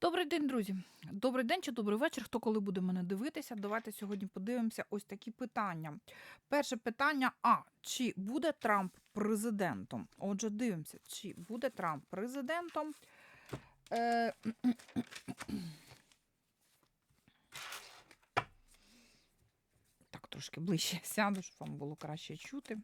Добрий день, друзі. Добрий день чи добрий вечір. Хто коли буде мене дивитися? Давайте сьогодні подивимося ось такі питання. Перше питання: А. Чи буде Трамп президентом? Отже, дивимося, чи буде Трамп президентом. Е... Так, трошки ближче сяду, щоб вам було краще чути.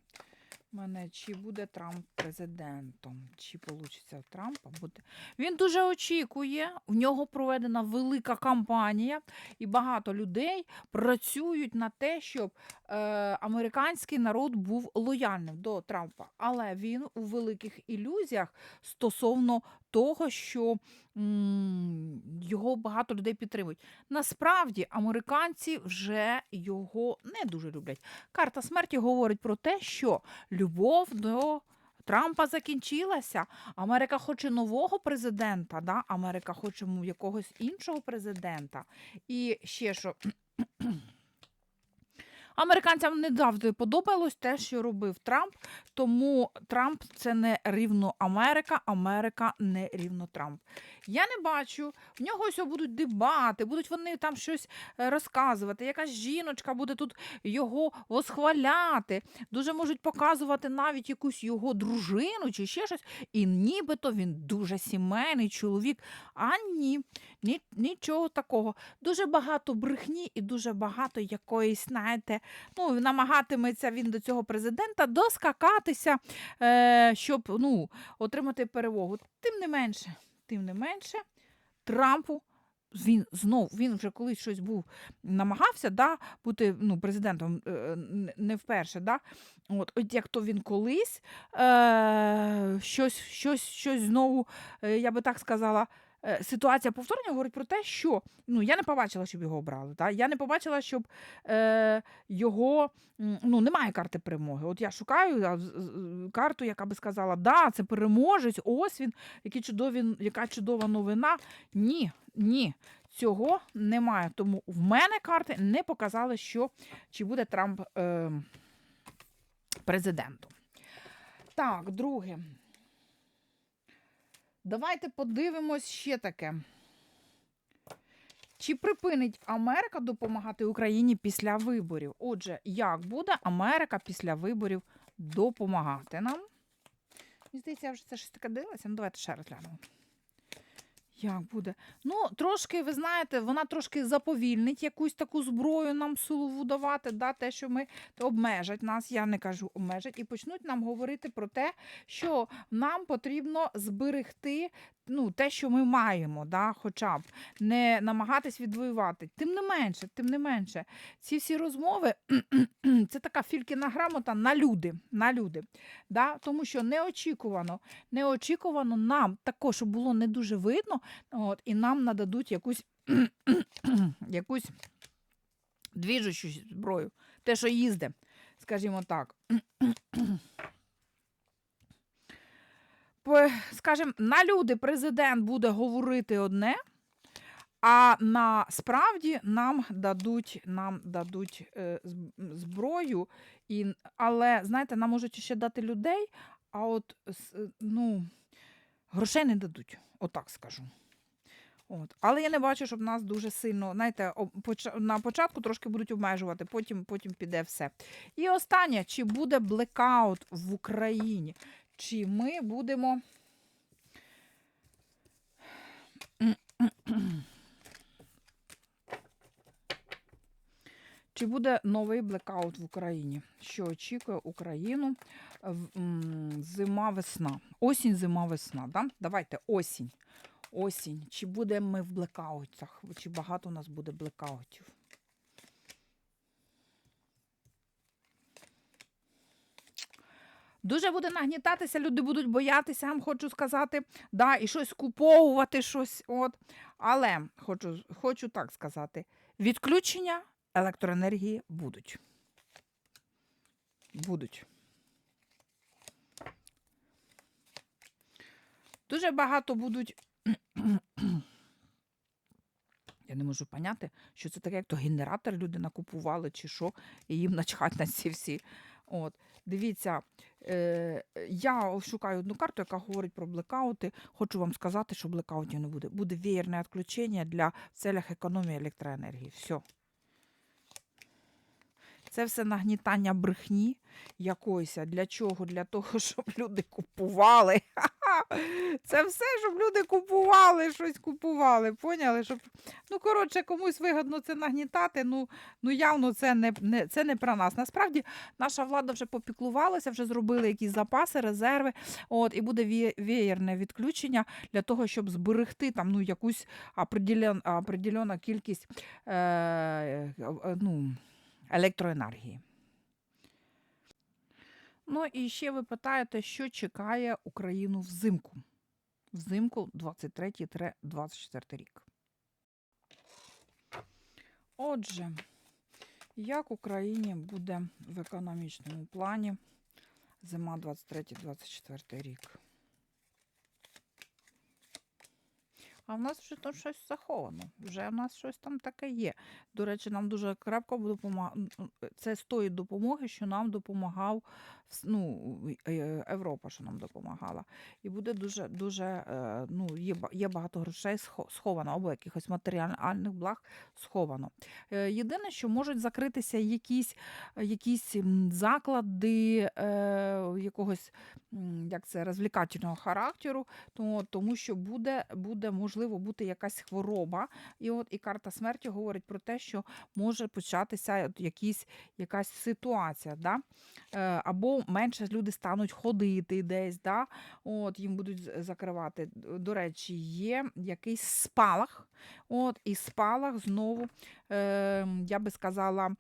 Мене чи буде Трамп президентом? Чи вийде в Трампа бути? Він дуже очікує. В нього проведена велика кампанія, і багато людей працюють на те, щоб е, американський народ був лояльним до Трампа. Але він у великих ілюзіях стосовно того, що м, його багато людей підтримують. Насправді американці вже його не дуже люблять. Карта смерті говорить про те, що любов до Трампа закінчилася. Америка хоче нового президента, да? Америка хоче якогось іншого президента. І ще що. Американцям не завжди подобалось те, що робив Трамп, тому Трамп це не рівно Америка, Америка не рівно Трамп. Я не бачу, в нього ось будуть дебати, будуть вони там щось е, розказувати. Якась жіночка буде тут його восхваляти. Дуже можуть показувати навіть якусь його дружину чи ще щось. І нібито він дуже сімейний чоловік. А ні, ні нічого такого. Дуже багато брехні і дуже багато якоїсь, знаєте, ну, намагатиметься він до цього президента доскакатися, е, щоб ну, отримати перемогу. Тим не менше, тим не менше, Трампу. Він знов він вже колись щось був намагався да, бути ну, президентом е, не вперше. Да? От, от як то він колись е, щось, щось, щось знову, е, я би так сказала, ситуація повторення говорить про те, що ну, я не побачила, щоб його обрали. Да? Я не побачила, щоб е, його ну, немає карти перемоги. От я шукаю карту, яка би сказала, да, це переможець, ось він, які чудові, яка чудова новина. Ні, ні. Цього немає. Тому в мене карти не показали, що чи буде Трамп е, президентом. Так, друге. Давайте подивимось ще таке. Чи припинить Америка допомагати Україні після виборів? Отже, як буде Америка після виборів допомагати нам? Мені здається, я вже це щось таке дивилася. Ну, давайте ще раз глянемо. Як буде? Ну, трошки, ви знаєте, вона трошки заповільнить якусь таку зброю нам силову давати, да, те, що ми обмежать нас, я не кажу обмежать, і почнуть нам говорити про те, що нам потрібно зберегти ну, те, що ми маємо, да, хоча б не намагатись відвоювати. Тим не менше, тим не менше, ці всі розмови це така фількіна грамота на люди. На люди да, тому що неочікувано, неочікувано нам також було не дуже видно, от, і нам нададуть якусь, якусь двіжучу зброю, те, що їзде, скажімо так. Скажімо, на люди президент буде говорити одне, а насправді нам дадуть, нам дадуть е, зброю, і, але знаєте, нам можуть ще дати людей, а от ну, грошей не дадуть, отак скажу. От. Але я не бачу, щоб нас дуже сильно, знаєте, на початку трошки будуть обмежувати, потім, потім піде все. І останнє, чи буде блекаут в Україні? Чи ми будемо. Чи буде новий блекаут в Україні? Що очікує Україну зима-весна? Осінь, зима-весна. Да? Давайте осінь. Осінь. Чи будемо ми в блекаутах? Чи багато у нас буде блекаутів? Дуже буде нагнітатися, люди будуть боятися, вам хочу сказати, да, і щось куповувати, щось. От. Але хочу, хочу так сказати: відключення електроенергії будуть. Будуть. Дуже багато будуть. Я не можу поняти, що це таке, як то генератор люди накупували, чи що, і їм начхать на ці всі. От. Дивіться, е, я шукаю одну карту, яка говорить про блекаути. Хочу вам сказати, що блекаутів не буде. Буде веєрне відключення для в целях економії електроенергії. Все. Це все нагнітання брехні якоїсь. Для чого? Для того, щоб люди купували. Все, щоб люди купували, щось купували. Поняли? Щоб... Ну, коротше, комусь вигодно це нагнітати. Ну, ну явно це не, не, це не про нас. Насправді, наша влада вже попіклувалася, вже зробили якісь запаси, резерви. От, і буде веєрне відключення для того, щоб зберегти там ну, якусь определен, определенну кількість е, е, ну, електроенергії. Ну і ще ви питаєте, що чекає Україну взимку? Взимку 23-24 рік. Отже, як Україні буде в економічному плані зима 23-24 рік? А в нас вже там щось заховано. Вже в нас щось там таке є. До речі, нам дуже крепко допомагає. Це з тої допомоги, що нам допомагав ну, е, Європа, що нам допомагала. І буде дуже, дуже е, ну, є, багато грошей сховано, або якихось матеріальних благ сховано. Е, Єдине, що можуть закритися якісь, якісь заклади якогось як це, розвлікательного характеру, то, тому що буде, буде можливо бути якась хвороба. І от і карта смерті говорить про те, що може початися якісь, якась ситуація. Да? Е, або менше люди стануть ходити десь, да? от, їм будуть закривати. До речі, є якийсь спалах. От, і спалах знову, е, я би сказала,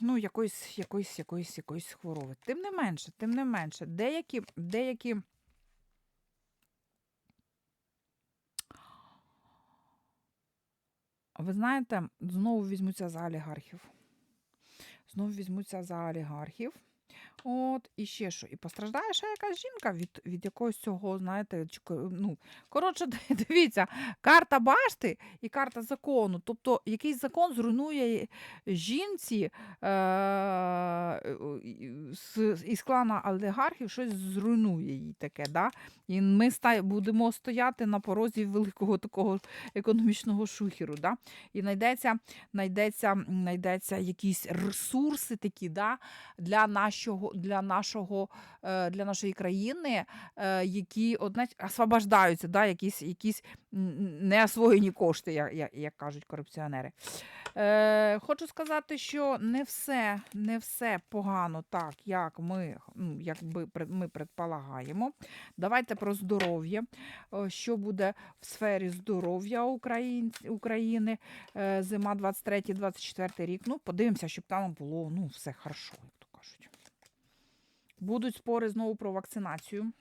ну, якоїсь, якоїсь, якоїсь, якоїсь хвороби. Тим не менше, тим не менше, деякі, деякі Ви знаєте, знову візьмуться за олігархів. Знову візьмуться за олігархів. От, і ще що. І постраждає ще якась жінка від, від якогось цього, знаєте, ну, коротше, дивіться, карта башти і карта закону. Тобто якийсь закон зруйнує жінці е, із клана олігархів, щось зруйнує їй таке. Да? І ми будемо стояти на порозі великого такого економічного шухеру. Да? І знайдеться, знайдеться, знайдеться якісь ресурси такі да? для нашого, для нашого, е, для нашої країни, е, які освобождаються, да? якісь, якісь неосвоєні кошти, як, як кажуть корупціонери. Е, хочу сказати, що не все, не все погано так, як ми, ну, як ми предполагаємо. Давайте про здоров'я. Е, Що буде в сфері здоров'я України е, зима 23-24 рік. Ну, подивимося, щоб там було ну, все хорошо, як то кажуть. Будуть спори знову про вакцинацію.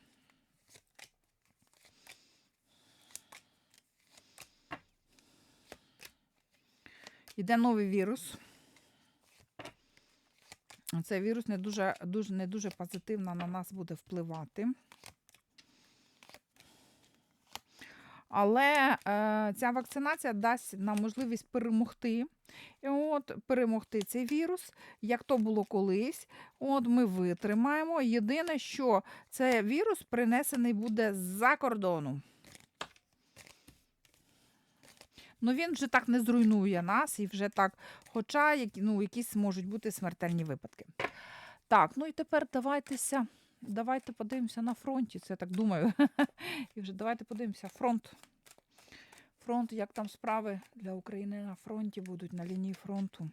Іде новий вірус. Цей вірус не дуже, дуже, не дуже позитивно на нас буде впливати. Але е, ця вакцинація дасть нам можливість перемогти. І от перемогти цей вірус, як то було колись. От ми витримаємо. Єдине, що цей вірус принесений буде з-за кордону. Ну він вже так не зруйнує нас і вже так, хоча ну, якісь можуть бути смертельні випадки. Так, ну і тепер давайтеся, давайте подивимося на фронті. Це я так думаю. І вже давайте подивимося фронт. Фронт, як там справи для України на фронті будуть, на лінії фронту.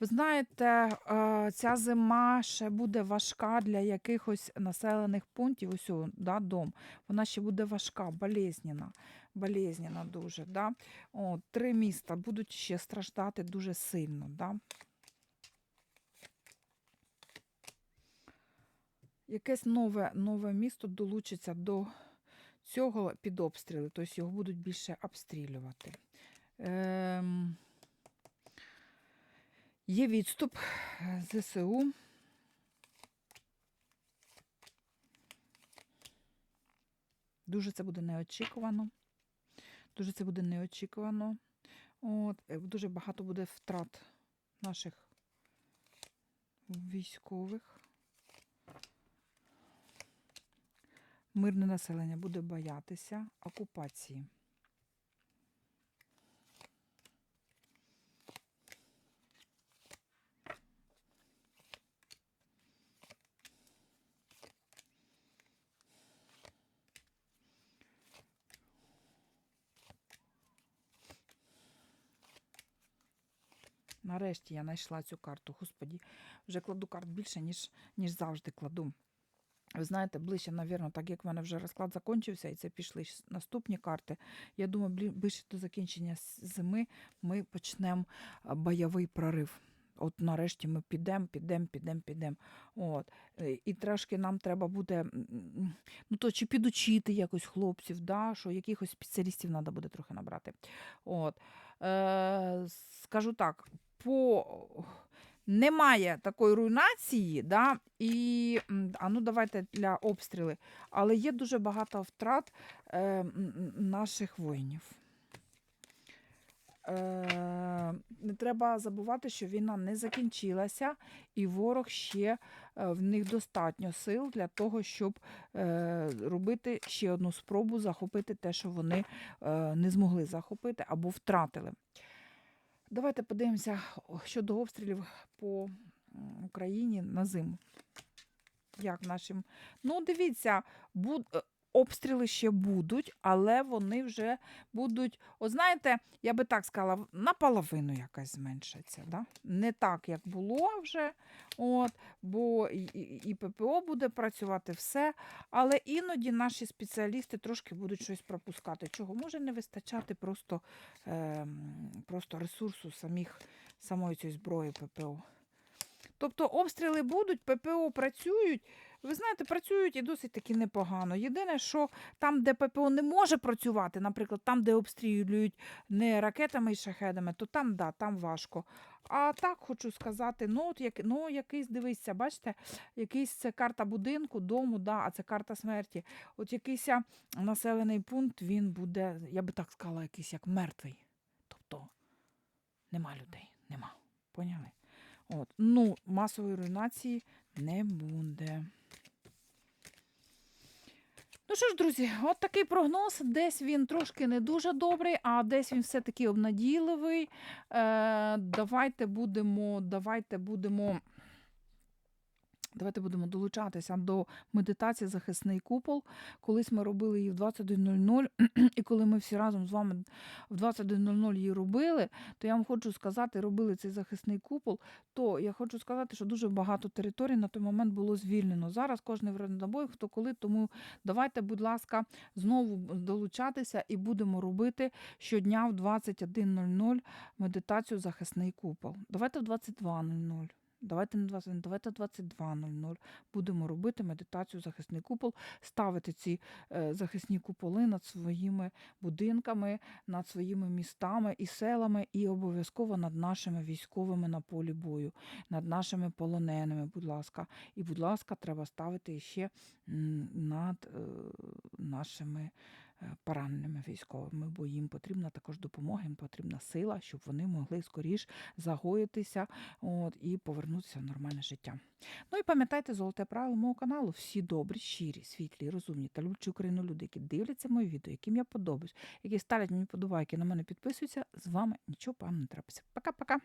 Ви знаєте, е, ця зима ще буде важка для якихось населених пунктів. Ось, да, дом. Вона ще буде важка, болезненна. Болезненна дуже. Да? О, три міста будуть ще страждати дуже сильно. Да? Якесь нове, нове місто долучиться до цього під обстріли, тобто його будуть більше обстрілювати. Ем... Є відступ е, ЗСУ. Дуже це буде неочікувано. Дуже це буде неочікувано. От, е, дуже багато буде втрат. наших військових. Мирне населення буде боятися окупації. Нарешті я знайшла цю карту. Господі, вже кладу карт більше, ніж, ніж завжди кладу. Ви знаєте, ближче, навірно, так як в мене вже розклад закінчився, і це пішли наступні карти. Я думаю, ближче до закінчення зими ми почнемо бойовий прорив. От нарешті ми підемо, підемо, підемо, підемо. От. І трошки нам треба буде, ну то чи підучити якось хлопців, да, що якихось спеціалістів треба буде трохи набрати. От. Е, скажу так, по немає такої руйнації, да, і а ну давайте для обстріли, але є дуже багато втрат е, наших воїнів. Е, не треба забувати, що війна не закінчилася, і ворог ще е, в них достатньо сил для того, щоб е, робити ще одну спробу захопити те, що вони е, не змогли захопити або втратили. Давайте подивимося щодо обстрілів по Україні на зиму. Як нашим. Ну, дивіться, буд... обстріли ще будуть, але вони вже будуть, от знаєте, я би так сказала, наполовину якась зменшаться. Да? Не так, як було вже, от, бо і, і ППО буде працювати все. Але іноді наші спеціалісти трошки будуть щось пропускати. Чого може не вистачати просто, е, просто ресурсу самих, самої цієї зброї ППО. Тобто обстріли будуть, ППО працюють. Ви знаєте, працюють і досить таки непогано. Єдине, що там, де ППО не може працювати, наприклад, там, де обстрілюють не ракетами і шахедами, то там, да, там важко. А так хочу сказати, ну, от як, ну якийсь, дивися, бачите, якийсь це карта будинку, дому, да, а це карта смерті. От якийсь населений пункт, він буде, я би так сказала, якийсь як мертвий. Тобто нема людей, нема. Поняли? От. Ну, масової руйнації не буде. Ну що ж, друзі, от такий прогноз. Десь він трошки не дуже добрий, а десь він все-таки обнадійливий. Е, давайте будемо, давайте будемо. Давайте будемо долучатися до медитації захисний купол. Колись ми робили її в 21.00, і коли ми всі разом з вами в 21.00 її робили, то я вам хочу сказати, робили цей захисний купол, то я хочу сказати, що дуже багато територій на той момент було звільнено. Зараз кожен вреднобой, хто коли, тому давайте, будь ласка, знову долучатися і будемо робити щодня в 21.00 медитацію захисний купол. Давайте в 22.00. Давайте не 20, давайте 22.00 будемо робити медитацію захисний купол, ставити ці е, захисні куполи над своїми будинками, над своїми містами і селами, і обов'язково над нашими військовими на полі бою, над нашими полоненими, будь ласка. І, будь ласка, треба ставити ще над е, нашими пораненими військовими, бо їм потрібна також допомога, їм потрібна сила, щоб вони могли скоріш загоїтися от, і повернутися в нормальне життя. Ну і пам'ятайте золоте правило мого каналу. Всі добрі, щирі, світлі, розумні та люблячі Україну люди, які дивляться мої відео, яким я подобаюсь, які ставлять мені подобайки, на мене підписуються. З вами нічого поганого не трапиться. Пока-пока.